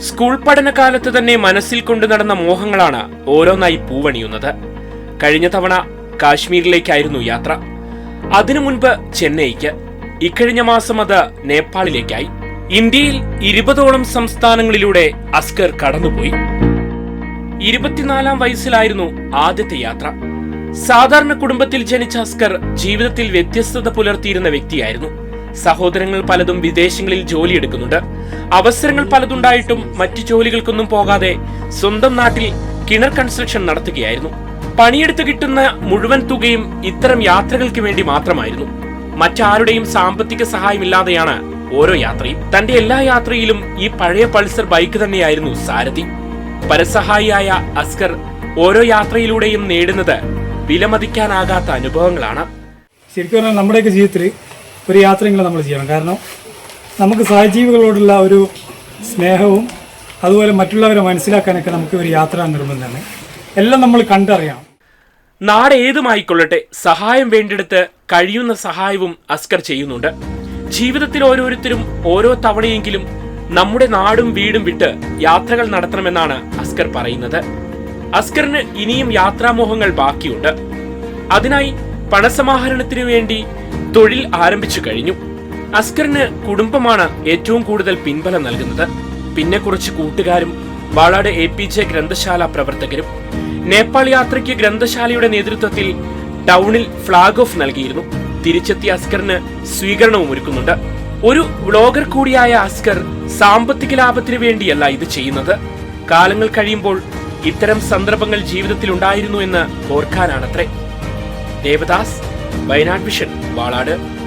School പഠനകാലത്ത് തന്നെ മനസ്സിൽ കൊണ്ടു നടന്ന മോഹങ്ങളാണ് ഓരോന്നായി പൂവണിയുന്നത്. കഴിഞ്ഞ തവണ കാശ്മീരിലേക്കായിരുന്നു യാത്ര. അതിനു മുൻപ് ചെന്നൈക്ക്. ഇക്കഴിഞ്ഞ മാസം അത് നേപ്പാളിലേക്കായി. ഇന്ത്യയിൽ ഇരുപതോളം സംസ്ഥാനങ്ങളിലൂടെ അസ്കർ കടന്നുപോയി. ഇരുപത്തിനാലാം വയസ്സിലായിരുന്നു ആദ്യത്തെ യാത്ര. സാധാരണ കുടുംബത്തിൽ ജനിച്ച അസ്കർ ജീവിതത്തിൽ വ്യത്യസ്തത പുലർത്തിയിരുന്ന വ്യക്തിയായിരുന്നു. സഹോദരങ്ങൾ പലതും വിദേശങ്ങളിൽ ജോലിയെടുക്കുന്നുണ്ട്. അവസരങ്ങൾ പലതുണ്ടായിട്ടും മറ്റു ജോലികൾക്കൊന്നും പോകാതെ സ്വന്തം നാട്ടിൽ കിണർ കൺസ്ട്രക്ഷൻ നടത്തുകയായിരുന്നു. പണിയെടുത്ത് കിട്ടുന്ന മുഴുവൻ തുകയും ഇത്തരം യാത്രകൾക്ക് വേണ്ടി മാത്രമായിരുന്നു. മറ്റാരുടെയും സാമ്പത്തിക സഹായമില്ലാതെയാണ് ഓരോ യാത്രയും. തന്റെ എല്ലാ യാത്രയിലും ഈ പഴയ പൾസർ ബൈക്ക് തന്നെയായിരുന്നു സാരഥി. പരസഹായിയായ അസ്കർ ഓരോ യാത്രയിലൂടെയും നേടുന്നത് വിലമതിക്കാനാകാത്ത അനുഭവങ്ങളാണ്. ശരിക്കും പറഞ്ഞാൽ നമ്മുടെയൊക്കെ ജീവിതത്തിൽ ഒരു യാത്രയെങ്കിലും നമ്മൾ ചെയ്യണം. കാരണം നമുക്ക് സഹജീവികളോടുള്ള ഒരു സ്നേഹവും അതുപോലെ മറ്റുള്ളവരെ മനസ്സിലാക്കാനൊക്കെ നമുക്ക് ഒരു യാത്ര നിർബന്ധമാണ് എല്ലാം നമ്മൾ കണ്ടറിയാം നാട് ഏതുമായിക്കൊള്ളട്ടെ സഹായം വേണ്ടെടുത്ത് കഴിയുന്ന സഹായവും അസ്കർ ചെയ്യുന്നുണ്ട്. ജീവിതത്തിൽ ഓരോരുത്തരും ഓരോ തവണയെങ്കിലും നമ്മുടെ നാടും വീടും വിട്ട് യാത്രകൾ നടത്തണമെന്നാണ് അസ്കർ പറയുന്നത്. അസ്കറിന് ഇനിയും യാത്രാമോഹങ്ങൾ ബാക്കിയുണ്ട്. അതിനായി പണസമാഹരണത്തിനു വേണ്ടി തൊഴിൽ ആരംഭിച്ചു കഴിഞ്ഞു. അസ്കറിന് കുടുംബമാണ് ഏറ്റവും കൂടുതൽ പിൻബലം നൽകുന്നത്. പിന്നെ കുറച്ച് കൂട്ടുകാരും വാളാട് എ പി ജെ ഗ്രന്ഥശാല പ്രവർത്തകരും നേപ്പാൾ യാത്രയ്ക്ക് ഗ്രന്ഥശാലയുടെ നേതൃത്വത്തിൽ ടൗണിൽ ഫ്ളാഗ് ഓഫ് നൽകിയിരുന്നു. തിരിച്ചെത്തിയ അസ്കറിന് സ്വീകരണവും ഒരുക്കുന്നുണ്ട്. ഒരു വ്ളോഗർ കൂടിയായ അസ്കർ സാമ്പത്തിക ലാഭത്തിനു വേണ്ടിയല്ല ഇത് ചെയ്യുന്നത്. കാലങ്ങൾ കഴിയുമ്പോൾ ഇത്തരം സന്ദർഭങ്ങൾ ജീവിതത്തിൽ ഉണ്ടായിരുന്നു എന്ന് ഓർക്കാനാണത്രേ. ദേവദാസ് വയനാട് വിഷൻ വാളാട്.